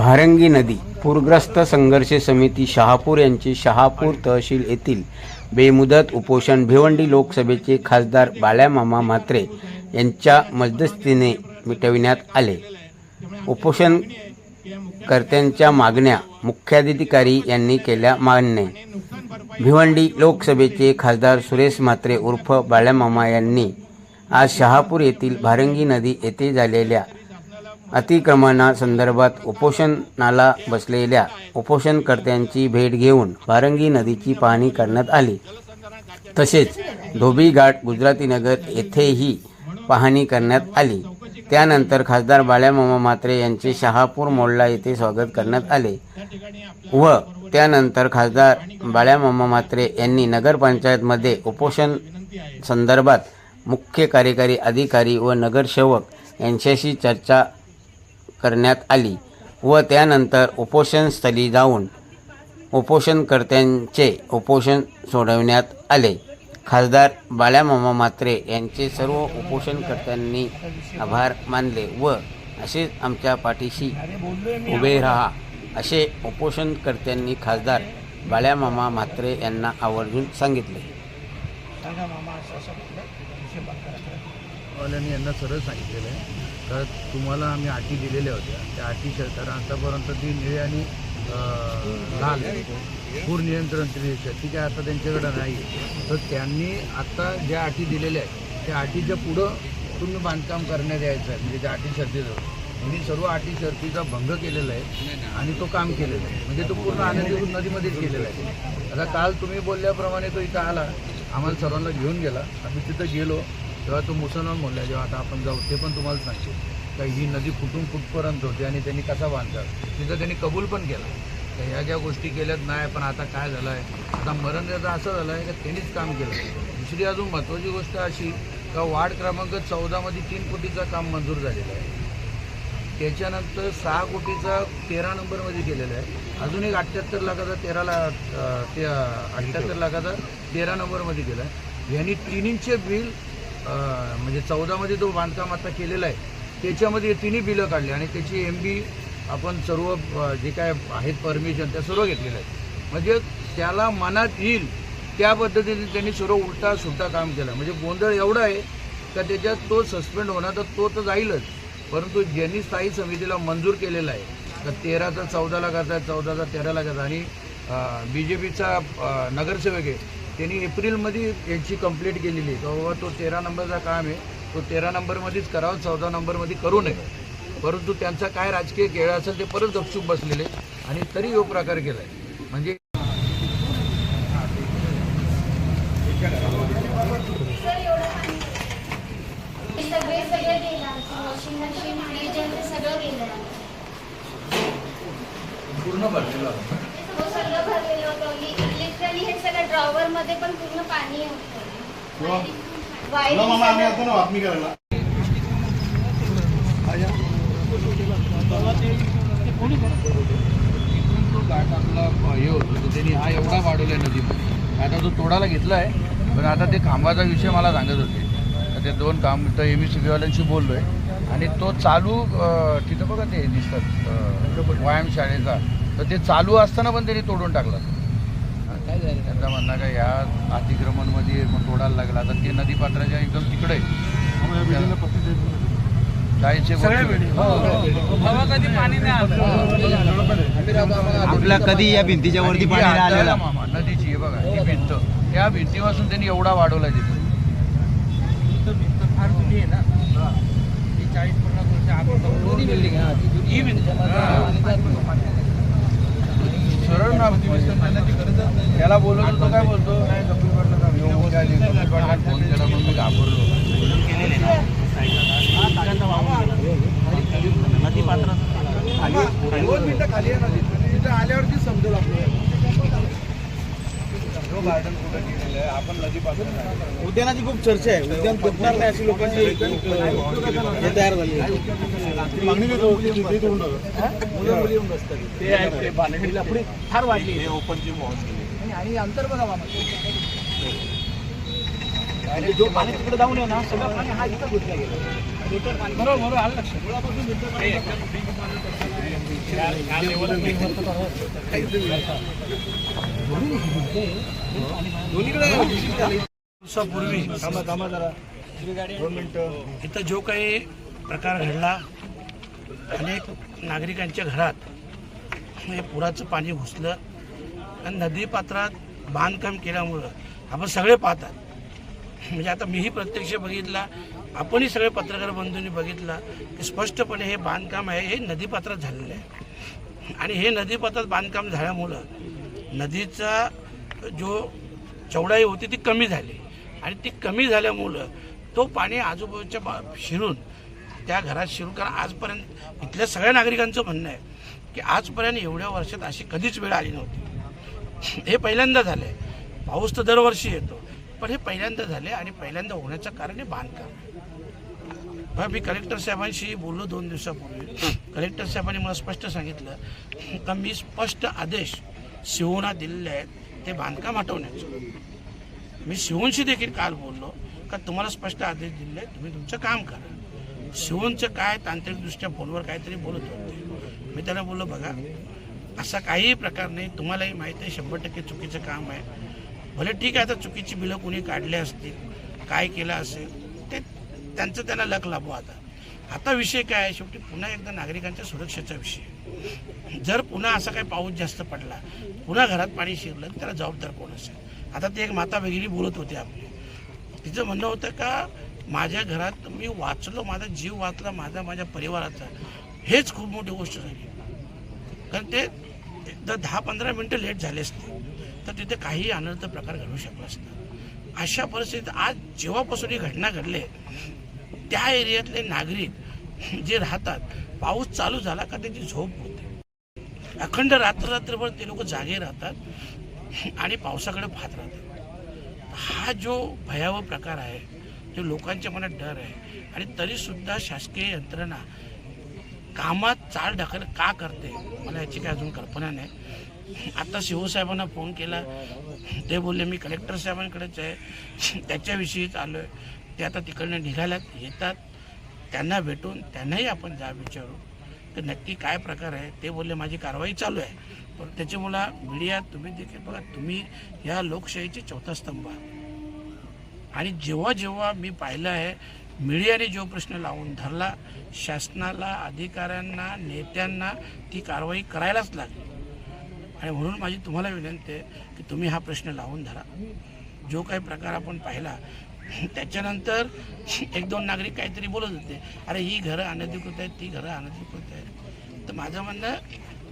भारंगी नदी पूरग्रस्त संघर्ष समिती शहापूर यांचे शहापूर तहसील येथील बेमुदत उपोषण भिवंडी लोकसभेचे खासदार बाळ्यामामा म्हात्रे यांच्या मध्यस्थीने मिटविण्यात आले. उपोषण कर्त्यांच्या मागण्या मुख्याधिकारी यांनी केल्या मान्य. भिवंडी लोकसभेचे खासदार सुरेश म्हात्रे उर्फ बाळ्यामामा यांनी आज शहापूर येथील भारंगी नदी येथे झालेल्या अतिक्रमणा संदर्भात उपोषणाला बसलेल्या उपोषणकर्त्यांची भेट घेऊन भारंगी नदीची पाहणी करण्यात आली. तसेच धोबीघाट गुजराती नगर येथेही पाहणी करण्यात आली. त्यानंतर खासदार बाळ्यामामा मात्रे यांचे शहापूर मोल्ला येथे स्वागत करण्यात आले व त्यानंतर खासदार बाळ्यामामा मात्रे यांनी नगरपंचायतमध्ये उपोषण संदर्भात मुख्य कार्यकारी अधिकारी व नगरसेवक यांच्याशी चर्चा करण्यात आली व त्यानंतर उपोषणस्थळी जाऊन उपोषणकर्त्यांचे उपोषण सोडवण्यात आले. खासदार बाळ्यामामा मात्रे यांचे सर्व उपोषणकर्त्यांनी आभार मानले व असेच आमच्या पाठीशी उभे राहा असे उपोषणकर्त्यांनी खासदार बाळ्यामामा म्हात्रे यांना आवर्जून सांगितले. यांना सरळ सांगितलेलं आहे. तर तुम्हाला आम्ही अटी दिलेल्या होत्या. त्या अटी तर आतापर्यंत ती निळे आणि लाल पूर नियंत्रण रेषा ती काय आता त्यांच्याकडं नाही. तर त्यांनी आता ज्या अटी दिलेल्या आहेत त्या अटीच्या पुढं तुम्ही बांधकाम करण्यात यायचं आहे. म्हणजे त्या अटी शर्तीचं मी म्हणजे सर्व अटी शर्तीचा भंग केलेला आहे आणि तो काम केलेलं आहे. म्हणजे तो पूर्ण आनंदी नदीमध्येच केलेला आहे. आता काल तुम्ही बोलल्याप्रमाणे तो इथं आला. आम्हाला सर्वांना घेऊन गेला. आम्ही तिथं गेलो. तेव्हा तो मुसलमान म्हणला जेव्हा आता आपण जाऊ ते पण तुम्हाला सांगतो का ही नदी कुठून कुठपर्यंत होती आणि त्यांनी कसा बांधला? तिथं त्यांनी कबूल पण केला. तर ह्या ज्या गोष्टी केल्यात नाही पण आता काय झालं आहे आता मरण त्याचं असं झालं आहे का त्यांनीच काम केलं? दुसरी अजून महत्त्वाची गोष्ट अशी का वार्ड क्रमांक चौदामध्ये तीन कोटीचं काम मंजूर झालेलं आहे. त्याच्यानंतर सहा कोटीचा तेरा नंबरमध्ये केलेला आहे. अजून एक अठ्ठ्याहत्तर लाखाचा तेराला ते अठ्ठ्याहत्तर लाखाचा तेरा नंबरमध्ये केला आहे. यांनी तिन्हींचे बिल म्हणजे चौदामध्ये जो बांधकाम आता केलेला आहे त्याच्यामध्ये तिन्ही बिलं काढली आणि त्याची एम बी आपण सर्व जे काय आहेत परमिशन त्या सर्व घेतलेलं आहे म्हणजे त्याला मनात येईल त्या पद्धतीने त्यांनी सर्व उलटा सुलटा काम केलं. म्हणजे गोंधळ एवढा आहे का त्याच्यात तो सस्पेंड होणार तर तो तर जाईलच. परंतु ज्यांनी स्थायी समितीला मंजूर केलेला आहे तर तेराचा चौदाला करतात चौदाचा तेराला करतात आणि बी जे पीचा नगरसेवक आहे त्यांनी एप्रिलमध्ये याची कंप्लीट केलेली आहे. बाबा तो तेरा नंबरचा काम आहे. तो तेरा नंबरमध्येच करावा चौदा नंबरमध्ये करू नये. परंतु त्यांचा काय राजकीय खेळ असेल ते परत गपचूप बसलेले आणि तरी यो प्रकार केला आहे म्हणजे पूर्ण भरलेला हे सगळं. ड्रॉवर मध्ये पण पूर्ण पाणी होतं? वायरिंग आपला हे होतो त्यांनी हा एवढा वाढवला आहे नदीमध्ये. आता तो तोडायला घेतला आहे पण आता ते खांबाचा विषय मला सांगत होते. ते दोन काम तर एम सी बीवाल्यांशी बोललो आहे आणि तो चालू तिथं बघा ते दिसतात अ, व्यायामशाळेचा तर ते चालू असताना पण त्यांनी तोडून टाकला. त्यांचा म्हणणं का या अतिक्रमणमध्ये मग तोडायला लागला. तर ते नदीपात्राच्या एकदम तिकडे. जायचे आपला कधी या भिंतीच्या वरती पाणी आलेलं? मामा नदीची हे बघा ही भिंत. त्या भिंतीपासून त्यांनी एवढा वाढवला तिथे. फार जुनी आहे ना. ती चाळीस पन्नास वर्ष बिल्डिंग ही भिंत. सरळ ना त्याला बोलवतो तो काय बोलतो नाही कपिल पाटला का येऊन काय नाही. कपिल पाटला फोन केला म्हणून मी घाबरलो दोन मिनिटं खाली आहे तिथं आल्यावरती समजेल आपल्याला गार्डन कुठं आहे? आपण नदीपासून उद्यानाची खूप चर्चा आहे. उद्यान जपणार नाही अशी लोकांची हे तयार झाली. ते लफडी फार वाढली. ओपन जिम आणि अंतर बघा मामा. जो पाणी तिकडे जाऊन आहे ना सगळं पाणी हा इथं घुसला गेला. बरोबर बरोबर. आलं लक्षात. दिवसापूर्वी इथं जो काही प्रकार घडला अनेक नागरिकांच्या घरात हे पुराचं पाणी घुसलं आणि नदीपात्रात बांधकाम केल्यामुळं आपण सगळे पाहतात. म्हणजे आता मीही प्रत्यक्ष बघितला आपणही सगळे पत्रकार बंधूंनी बघितला की स्पष्टपणे हे बांधकाम आहे हे नदीपात्रात झालेलं आहे. आणि हे नदीपथात बांधकाम झाल्यामुळं नदीचा जो चौडाई होती ती कमी झाली. आणि ती कमी झाल्यामुळं तो पाणी आजूबाजूच्या बा शिरून त्या घरात शिरून कारण आजपर्यंत इथल्या सगळ्या नागरिकांचं म्हणणं आहे की आजपर्यंत एवढ्या वर्षात अशी कधीच वेळ आली नव्हती. हे पहिल्यांदा झालं आहे पाऊस तर दरवर्षी येतो. पण हे पहिल्यांदा झाले आणि पहिल्यांदा होण्याचं कारण हे बांधकाम. बघा मी कलेक्टर साहेबांशी बोललो दोन दिवसापूर्वी. कलेक्टर साहेबांनी मला स्पष्ट सांगितलं का मी स्पष्ट आदेश शिवना दिलेले आहेत ते बांधकाम हटवण्याचं. मी शिवनशी देखील काल बोललो का तुम्हाला स्पष्ट आदेश दिले तुम्ही तुमचं काम करा. शिवनचं काय तांत्रिकदृष्ट्या फोनवर काहीतरी बोलत होते. मी त्याला बोललो बघा असा काहीही प्रकार नाही तुम्हालाही माहिती आहे शंभर टक्के चुकीचं काम आहे. भले ठीक आहे आता चुकीची बिलं कोणी काढली असतील काय केलं असेल त्यांचं त्यांना लक लाभू आता. आता विषय काय आहे? शेवटी पुन्हा एकदा नागरिकांच्या सुरक्षेचा विषय जर पुन्हा असा काही पाऊस जास्त पडला पुन्हा घरात पाणी शिरलं तर त्याला जबाबदार कोण असेल? आता ती एक माता भगिनी बोलत होती आपली. तिचं म्हणणं होतं का माझ्या घरात मी वाचलो माझा जीव वाचला माझा माझ्या परिवाराचा. हेच खूप मोठी गोष्ट झाली. कारण ते एकदा दहा पंधरा मिनटं लेट झाले असते. तर तिथे काहीही अनर्थ प्रकार घडू शकला असता. अशा परिस्थितीत आज जेव्हापासून ही घटना घडली त्या एरियातले नागरिक जे राहतात पाऊस चालू झाला का त्याची झोप होते. अखंड रात्र रात्रभर ते लोक जागे राहतात आणि पावसाकडे पाहत राहतात. हा जो भयावह प्रकार आहे जो लोकांच्या मनात डर आहे आणि तरीसुद्धा शासकीय यंत्रणा कामात चाल ढकल का करते मला याची काय अजून कल्पना नाही. आता शिवसाहेबांना फोन केला. ते बोलले मी कलेक्टर साहेबांकडेच आहे. त्याच्याविषयीच आलो आहे. ते आता तिकडनं निघाल्यात येतात. त्यांना भेटून त्यांनाही आपण जा विचारू. तर नक्की काय प्रकार आहे ते बोलले माझी कारवाई चालू आहे. पण त्याच्यामुळं मीडिया तुम्ही देखील बघा तुम्ही या लोकशाहीचे चौथा स्तंभ आणि जेव्हा जेव्हा मी पाहिलं आहे मीडियाने जो प्रश्न लावून धरला शासनाला अधिकाऱ्यांना नेत्यांना ती कारवाई करायलाच लागली. आणि म्हणून माझी तुम्हाला विनंती आहे की तुम्ही हा प्रश्न लावून धरा. जो काही प्रकार आपण पाहिला त्याच्यानंतर एक दोन नागरिक काहीतरी बोलत होते. अरे ही घरं अनधिकृत आहेत ती घरं अनधिकृत आहेत. तर माझं म्हणणं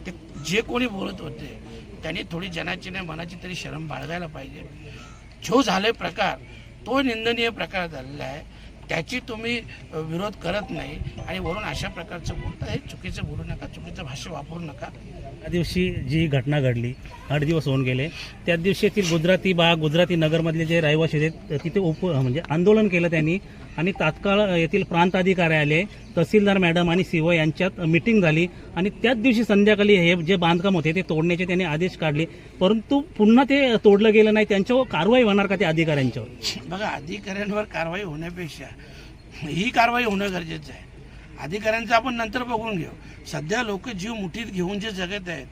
ते जे कोणी बोलत होते त्यांनी थोडी जनाची नाही मनाची तरी शरम बाळगायला पाहिजे. जो झाले प्रकार तो निंदनीय प्रकार झालेला आहे. त्याची तुम्ही विरोध करत नाही. आणि वरून अशा प्रकारचं बोलता हे चुकीचं बोलू नका चुकीचं भाष्य वापरू नका. त्या दिवशी जी घटना घडली आठ दिवस होऊन गेले त्या दिवशी येथील गुजराती भाग गुजराती नगरमधले जे रहिवासी आहेत तिथे उप म्हणजे आंदोलन केलं त्यांनी. आणि तात्काळ येथील प्रांत अधिकारी आले तहसीलदार मॅडम आणि सीओ यांच्यात मिटिंग झाली. आणि त्याच दिवशी संध्याकाळी हे जे बांधकाम होते ते तोडण्याचे त्यांनी आदेश काढले. परंतु पुन्हा ते तोडलं गेलं नाही. त्यांच्यावर कारवाई होणार का त्या अधिकाऱ्यांच्यावर? बघा अधिकाऱ्यांवर कारवाई होण्यापेक्षा ही कारवाई होणं गरजेचं आहे. अधिकाऱ्यांचं आपण नंतर बघून घेऊ. सध्या लोक जीव मुठीत घेऊन जे जगत आहेत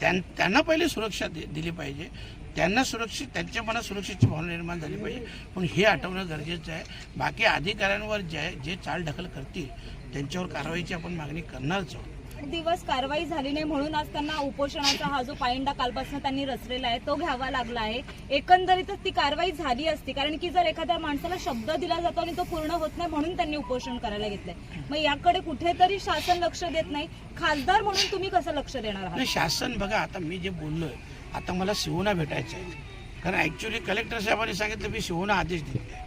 त्यां त्यांना पहिले सुरक्षा दि दिली पाहिजे. त्यांना सुरक्षित त्यांच्या मनात सुरक्षेची भावना निर्माण झाली पाहिजे. पण हे आठवणं गरजेचं आहे. बाकी अधिकाऱ्यांवर जे जे चालढकल करतील त्यांच्यावर कारवाईची आपण मागणी करणारच आहोत. दिवस कारवाई झाली नाही म्हणून आज त्यांना उपोषणाचा हा जो पायंडा कालपासून त्यांनी रचलेला आहे तो घ्यावा लागला आहे. एकंदरीतच ती कारवाई झाली असती कारण की जर एखाद्या माणसाला शब्द दिला जातो आणि तो पूर्ण होत नाही म्हणून त्यांनी उपोषण करायला घेतलंय. मग याकडे कुठेतरी शासन लक्ष देत नाही. खासदार म्हणून तुम्ही कसं लक्ष देणार आहात? शासन बघा आता मी जे बोललोय आता मला शिवना भेटायचं आहे. कारण ऍक्च्युली कलेक्टर साहेबांनी सांगितलं मी शिवना आदेश दिले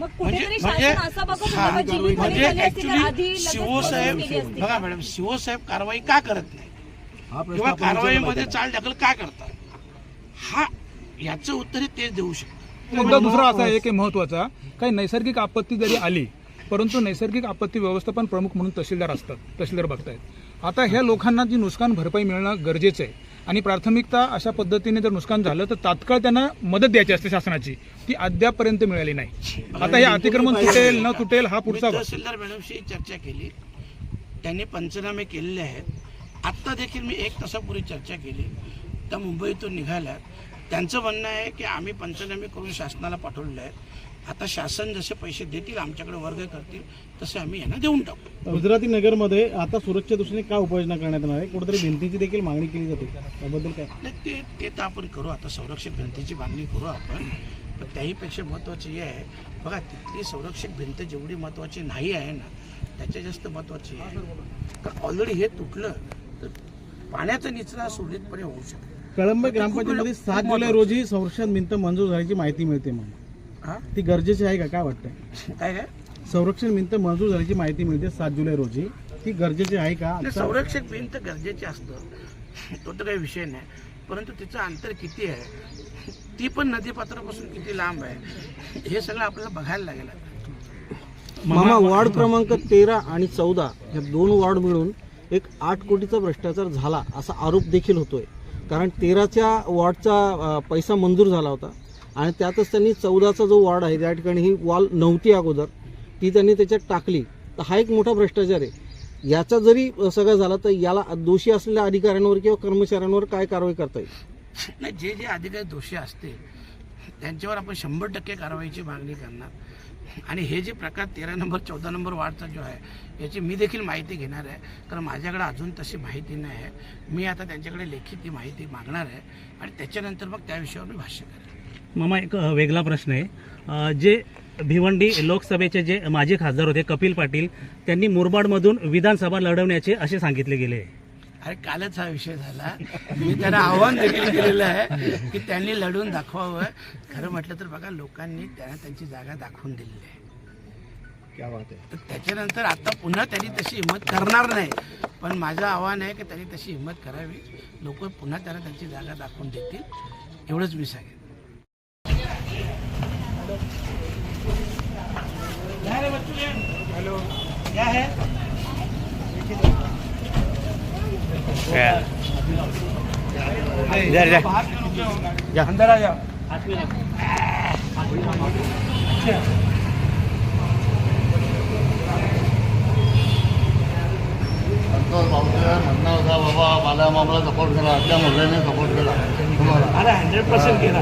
म्हणजे म्हणजे हा, म्हणजे ऍक्च्युली शिवसाहेब बघा मॅडम शिवसाहेब कारवाई का करत नाही? किंवा कारवाईमध्ये चाल ढकल का करतात? हा याचं उत्तर हे तेच देऊ मुद्दा दुसरा असा आहे की महत्त्वाचा काही नैसर्गिक आपत्ती जरी आली परंतु नैसर्गिक आपत्ती व्यवस्थापन प्रमुख म्हणून तहसीलदार असतात तहसीलदार बघतायत. आता ह्या लोकांना जी नुकसान भरपाई मिळणं गरजेचं आहे आणि प्राथमिकता अशा पद्धतीने जर नुकसान झालं तर तात्काळ त्यांना मदत द्यायची असते शासनाची. ती अद्यापपर्यंत मिळाली नाही. आता हे अतिक्रमण तुटेल न तुटेल हा पुढचा. तहसीलदार मॅडमशी चर्चा केली. त्यांनी पंचनामे केलेले आहेत. आत्ता देखील मी एक तासापूर्वी चर्चा केली. त्या मुंबईतून निघाल्या त्यांचं म्हणणं आहे की आम्ही पंचनामे करून शासनाला पाठवलेले आहेत. आता शासन जसे पैसे देतील आमच्याकडे वर्ग करतील तसे आम्ही यांना देऊन टाकू. गुजराती नगरमध्ये आता सुरक्षा दृष्टीने का उपाययोजना करण्यात येणार आहे? कुठेतरी भिंतीची देखील मागणी केली जाते. त्याबद्दल काय? नाही ते ते तर आपण करू. आता संरक्षक भिंतीची मागणी करू आपण. पण त्याहीपेक्षा महत्त्वाचं हे आहे. बघा तिथली संरक्षक भिंत जेवढी महत्त्वाची नाही आहे ना त्याच्या जास्त महत्त्वाची आहे. तर ऑलरेडी हे तुटलं तर पाण्याचा निचरा सुरळीतपणे होऊ शकतो. कळंब ग्रामपंचायतमध्ये सात जुलै. रोजी संरक्षण भिंत मंजूर झाल्याची माहिती मिळते मग हां? ती गरजेची आहे का? काय वाटतंय? काय काय? संरक्षण भिंत मंजूर झाल्याची माहिती मिळते सात जुलै रोजी. ती गरजेची आहे का? नाही, संरक्षक भिंत गरजेचे असतं. तो तर काही विषय नाही. परंतु तिचं अंतर किती आहे? ती पण नदीपात्रापासून किती लांब आहे? हे सगळं आपल्याला बघायला लागेल मामा वॉर्ड क्रमांक तेरा आणि चौदा या दोन वॉर्ड मिळून एक आठ कोटीचा भ्रष्टाचार झाला असा आरोप देखील होतोय. कारण तेराच्या वॉर्डचा अ, पैसा मंजूर झाला होता. आणि त्यातच त्यांनी चौदाचा जो वॉर्ड आहे त्या ठिकाणी ही वॉल नव्हती अगोदर ती त्यांनी त्याच्यात टाकली. तर हा एक मोठा भ्रष्टाचार आहे. याचा जरी सगळं झाला तर याला दोषी असलेल्या अधिकाऱ्यांवर किंवा कर्मचाऱ्यांवर काय कारवाई करता येईल? नाही जे जे अधिकारी दोषी असतील त्यांच्यावर आपण शंभर टक्के कारवाईची मागणी करणार. आणि हे जे प्रकार तेरा नंबर चौदा नंबर वार्डचा जो आहे याची मी देखील माहिती घेणार आहे. कारण माझ्याकडे अजून तशी माहिती नाही आहे. मी आता त्यांच्याकडे लेखी ती माहिती मागणार आहे. आणि त्याच्यानंतर मग त्या विषयावर मी भाष्य करेन. मामा एक वेगळा प्रश्न आहे. जे भिवंडी लोकसभेचे जे माजी खासदार होते कपिल पाटील त्यांनी मुरबाडमधून विधानसभा लढवण्याचे असे सांगितले गेले. अरे कालच हा विषय झाला. मी त्यांना आव्हान देखील केलेलं आहे की त्यांनी लढून दाखवावं. खरं म्हटलं तर बघा लोकांनी त्यांना त्यांची जागा दाखवून दिलेली आहे. क्या बात आहे. तर त्याच्यानंतर आता पुन्हा त्यांनी तशी हिंमत करणार नाही. पण माझं आव्हान आहे की त्यांनी तशी हिंमत करावी. लोक पुन्हा त्यांना त्यांची जागा दाखवून देतील. एवढंच मी सांगेन. संतोष भाऊचं म्हणणं होता बाबा मला आम्हाला सपोर्ट केला. आपल्या मुलांनी सपोर्ट केला. तुम्हाला हंड्रेड पर्सेंट केला.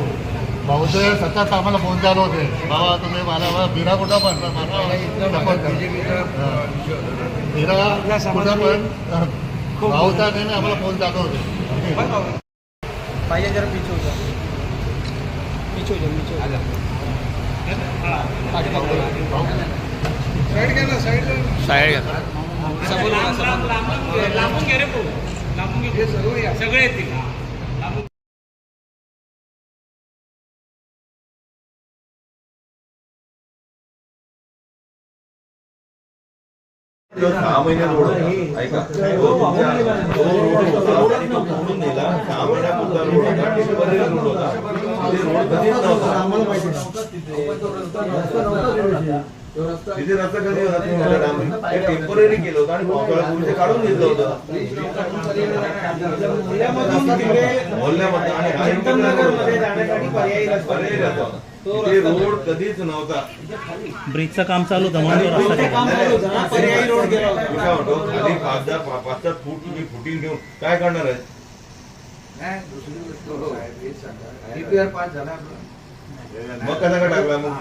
भाऊचे सतत आम्हाला फोन चालू होते बाबा तुम्ही मला बिरा कुठं पण बिरा कुठं पण भाऊचा त्याने आम्हाला फोन चालू होते पाहिजे जरा पीछे हो जा पीछे हो जा पीछे हो सहा महिने रोड होता ऐका. तो तुमच्या तो रोड होता. तो मोडून दिला सहा महिन्यापुरता रोड होता. टेंपररी रोड होता. ते रोड कधीच नव्हता. तिथे रस्ता कधी होता? तुम्ही मला डांबरी. ते टेंपररी केलं होतं आणि पावसाळ्यापूर्वी ते काढून घेतलं होतं. मोहल्ल्यामध्ये आणि हा पर्यायी रस्ता रोड कधीच नव्हता. ब्रिजचं काम चालू होतं म्हणून काय म्हणतो खाली पाच दहा पा- पाच सात फूट तुम्ही फुटीन घेऊन काय करणार आहे? दुसरी गोष्ट हो पास झाला मग कसा काय टाकला मग?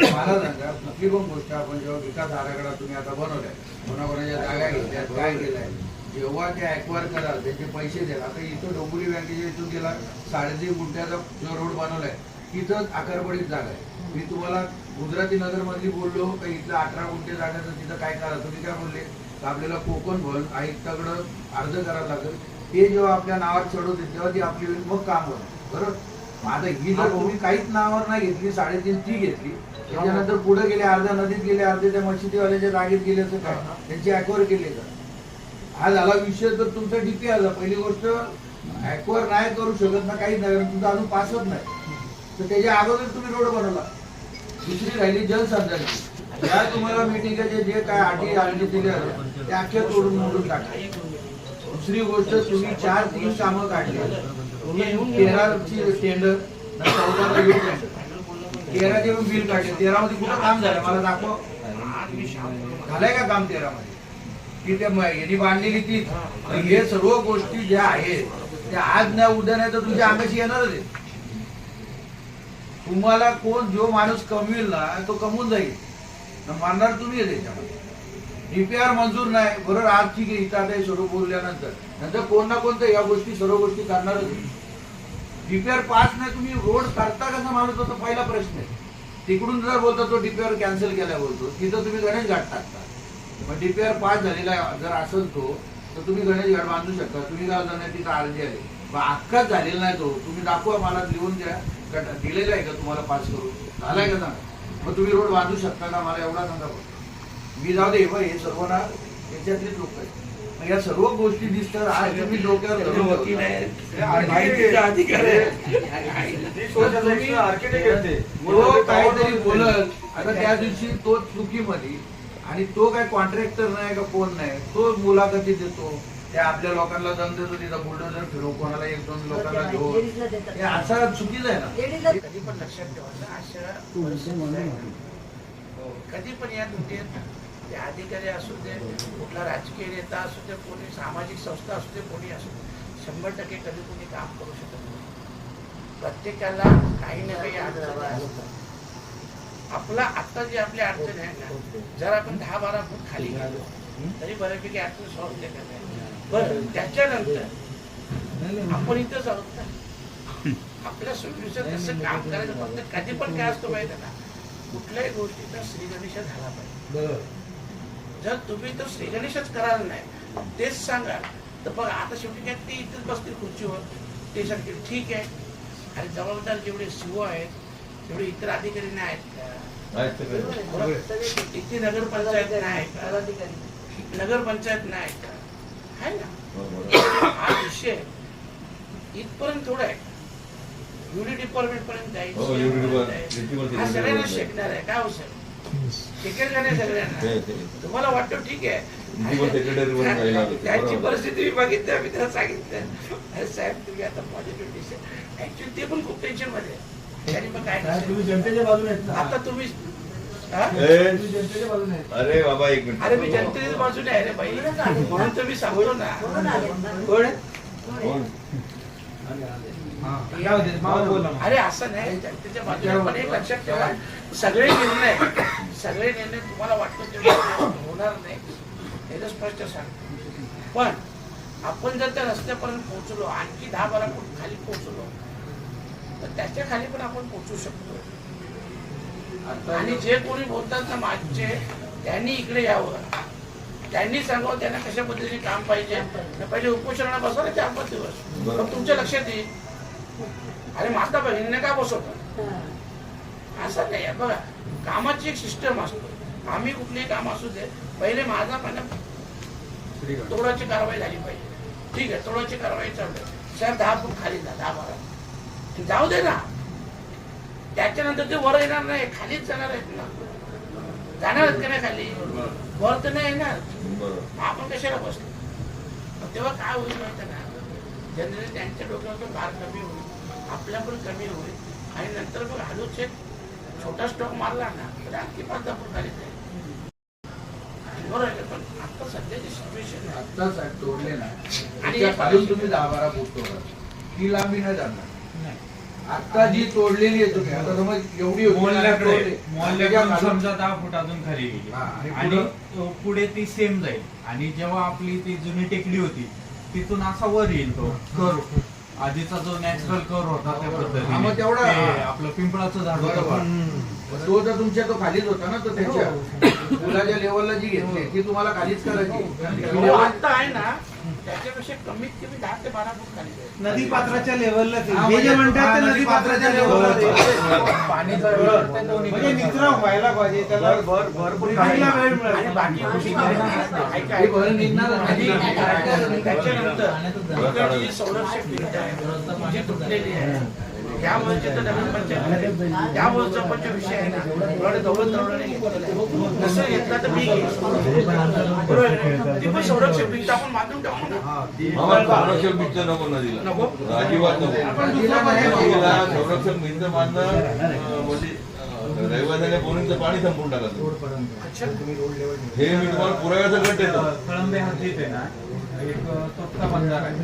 मला सांगा कुठली पण गोष्ट आपण जेव्हा विकास आराखडा तुम्ही आता बनवलाय कोणाकोणाच्या जागा घेतल्या काय केलंय जेव्हा ते ऍक्वायर कराल त्याचे पैसे द्याल. आता इथं डोंबिवली बँकेच्या इथून गेला साडेतीन गुंठ्याचा जो रोड बनवलाय तिथंच आकारपडीत जागा आहे. मी तुम्हाला गुजराती नगर मधली बोललो का इथलं अठरा गुंठे जागाचं तिथं काय करा तुम्ही काय बोलले? का आपल्याला कोकण भवन आयुक्ताकडं अर्ज करावा लागेल. ते जेव्हा आपल्या नावात चढवतील तेव्हा ती आपली मग काम होईल. बरोबर आता ही जर तुम्ही काहीच नावावर नाही घेतली साडेतीन ती घेतली त्याच्यानंतर पुढे गेले अर्ध्या नदीत गेले अर्धे त्या मशिदीवाल्याच्या जागेत गेले असं काय? त्यांची ऍक्वर केले का? हा झाला विषय तर तुमचा डीपी आला. पहिली गोष्ट ऍक्वर नाही करू शकत ना काहीच नाही तुमचं अजून पासच नाही. तर त्याच्या अगोदर तुम्ही रोड बनवला. दुसरी राहिली जलसंधारण. या तुम्हाला मिटिंगचे जे काय अटी आणली दिल्या त्या अख्ख्या तोडून मोडून टाका दुसरी गोष्ट तुम्ही चार तीन कामं काढली. तुम्ही तेराची टेंडर चौदाला येऊन तेराचे येऊन बिल काढले. तेरा मध्ये कुठं काम झालं? मला दाखव. झालंय का काम तेरा मध्ये की ते यांनी बांधलेली ती हे सर्व गोष्टी ज्या आहेत त्या आज नाही उद्या नाही तर तुमच्या अंगाशी येणारच आहे तुम्हाला कोण जो माणूस कमवेल ना तो कमवून जाईल. न मारणार तुम्ही त्याच्यामध्ये. डीपीआर मंजूर नाही बरोबर आज ठीक आहे इथं आता सर्व बोलल्यानंतर. नंतर कोण ना कोणतं या गोष्टी सर्व गोष्टी करणारच डीपीआर पास नाही तुम्ही रोड करता कसा माणूस? होता पहिला प्रश्न आहे. तिकडून जर बोलतो तो डीपीआर कॅन्सल केला बोलतो. तिथं तुम्ही गणेश घाट टाकता. मग डीपीआर पास झालेला आहे, जर असेल तो तर तुम्ही गणेश घाट बांधू शकता. तुम्ही काय जाणार तिथं आरजी आली मग अख्खाच झालेला नाही तो. तुम्ही दाखवा मला लिहून द्या. गट- दिलेला आहे का तुम्हाला पास करून? झालाय का सांगा मग तुम्ही रोड बांधू शकता का मला एवढा सांगा. मी जाऊ दे हे हे सर्व ना याच्यातलेच लोक आहेत. या सर्व गोष्टी दिसतात आज तुम्ही काहीतरी बोलत आता त्या दिवशी तो चुकीमध्ये आणि तो काय कॉन्ट्रॅक्टर नाही का कोण नाही तो मुलाखती देतो. त्या आपल्या लोकांना दम देतो तिथं बुलडोजर फिरव. कोणाला एक दोन लोकांना घेऊन. हे असा चुकीचं आहे ना? कधी पण लक्षात ठेवा ना, अशा परिस्थितीत कधी पण या दुनियेत ते अधिकारी असू दे कुठला राजकीय नेता असू दे कोणी सामाजिक संस्था असू दे कोणी असू दे शंभर टक्के कधी कोणी काम करू शकत नाही. प्रत्येकाला काही ना काही अडचणी आपला आता जी आपली अडचण आहे ना जर आपण दहा बारा फूट खाली गेलो तरी बऱ्यापैकी अडचण सॉल्व्ह केल्या बरं त्याच्यानंतर आपण आहोत ना आपल्या सोल्युशन कसं काम करायचं फक्त कधी पण काय असतो माहिती आहे ना कुठल्याही गोष्टीचा श्रीगणेश झाला पाहिजे. जर तुम्ही तो श्रीगणेशच कराल नाही तेच सांगा. तर बघा आता शेवटी काय ते इथेच बसतील खुर्चीवर. ते सांगतील ठीक आहे. आणि जबाबदार जेवढे शिव आहेत तेवढे इतर अधिकारी नाही आहेत का? आहेत? इथे नगरपंचायत नाही का? नगरपंचायत. नाही का? आहे ना. हा विषय इथपर्यंत थोडा आहे. युडी डिपार्टमेंट पर्यंत हो, department, principal हा सगळ्यांना शिकणार आहे काय हो सर शिकेल का नाही सगळ्यांना. तुम्हाला वाटतं ठीक आहे. होते, त्याची. परिस्थिती मी बघितली आम्ही त्याला सांगितलं. साहेब तुम्ही आता पॉझिटिव्ह डिसिजन ऍक्च्युली ते पण खूप टेन्शनमध्ये आहे. त्यांनी मग काय आता तुम्ही अरे बाबा एक मिनिट. अरे मी जनतेच्या बाजूने आहे रे बाई. म्हणून तर मी सांगतो ना. कोण. अरे असं नाही जनतेच्या बाजूने पण एक लक्षात ठेवा. सगळे निर्णय सगळे निर्णय तुम्हाला वाटतं तेवढे होणार नाही. हे तर स्पष्ट सांगतो. पण आपण जर त्या रस्त्यापर्यंत पोहोचलो आणखी दहा बारा फूट खाली पोहोचलो तर त्याच्याखाली पण आपण पोहोचू शकतो. आणि जे कोणी बोलतात ना मागचे त्यांनी इकडे यावं. त्यांनी सांगावं त्यांना कशा पद्धतीने काम पाहिजे? पहिले उपोषणाला बसवा ना चार पाच दिवस. मग तुमच्या लक्षात येईल. अरे माता बहिणीने का बसवतात? असं नाही आहे. बघा कामाची एक सिस्टम असतो. आम्ही कुठलीही काम असू दे पहिले माझा पहिला तोडाची कारवाई झाली पाहिजे. ठीक आहे तोडाची कारवाई चालू आहे. साहेब दहा फूट खाली जा दहा बारा जाऊ दे ना. त्याच्यानंतर ते वर येणार नाही खालीच जाणार आहेत ना. जाणार आहेत का नाही खाली? वर तर नाही येणार. आपण कशाला बसलो तेव्हा काय होईल माहिती ना जनरली त्यांच्या डोक्यावर भार कमी होईल आपल्या पण कमी होईल. आणि नंतर मग हळूच एक छोटा स्टॉक मारला ना तर आणखी पाच फूट खाली जाईल बरोबर आहे का? पण आता सध्याची सिच्युएशन तोडले ना आणि खालून तुम्ही दहा बारा फूट ती लांबी नाही जाणार. आता जी तोडलेली आहे तुम्ही आता समज एवढी होती ना, तोडली. खालून- समजा दहा फूट अजून खाली गेली. हा, आणि आणि पुढं? ती सेम जाईल. आणि जेव्हा आपली ती जुनी टेकडी होती तिथून असा वर येईल तो कर आधीचा जो नॅचरल कर होता त्या हा, मग तेवढा- पद्धतीने ते हा. आपलं पिंपळाचं झाड. होतं तो तर तुमच्या तो खालीच होता ना तो त्याच्या. मुलाच्या लेवलला जी घेतली ती तुम्हाला खालीच करायची. आता आहे ना त्याच्यापेक्षा कमीत कमी दहा ते बारा फूट खाली जाईल. नदी पात्राच्या लेवलला हा, म्हणजे- हा, नदी पात्राच्या level ला ते- पाणीचा म्हणजे निचरा व्हायला पाहिजे त्याला breathing-ला वेळ मिळाला. आणि बाकी गोष्टी ऐका हे भर निघणार आणि नाही. त्याच्यानंतर. इकडची जी संरक्षक भिंत आहे जी तुटलेली आहे. या वर्षी तर नगरपंचायत या वर्षीचा पण जो विषय आहे ना एवढे दौलत दौडाने घेतलेला कसं घेतला तर मी घेईन. बरोबर आहे ना? ती पण संरक्षण भिंत आपण बांधून टाकू ना. भिंत नको नको? अजिबात नको. संरक्षण भिंत बांधणं म्हणजे रहिवाशांच्या बोरिंगचं पाणी संपून टाकायचं हे मी तुम्हाला पुराव्याचं गट कळंबे आहे ना एक तोटका बंधारा आहे.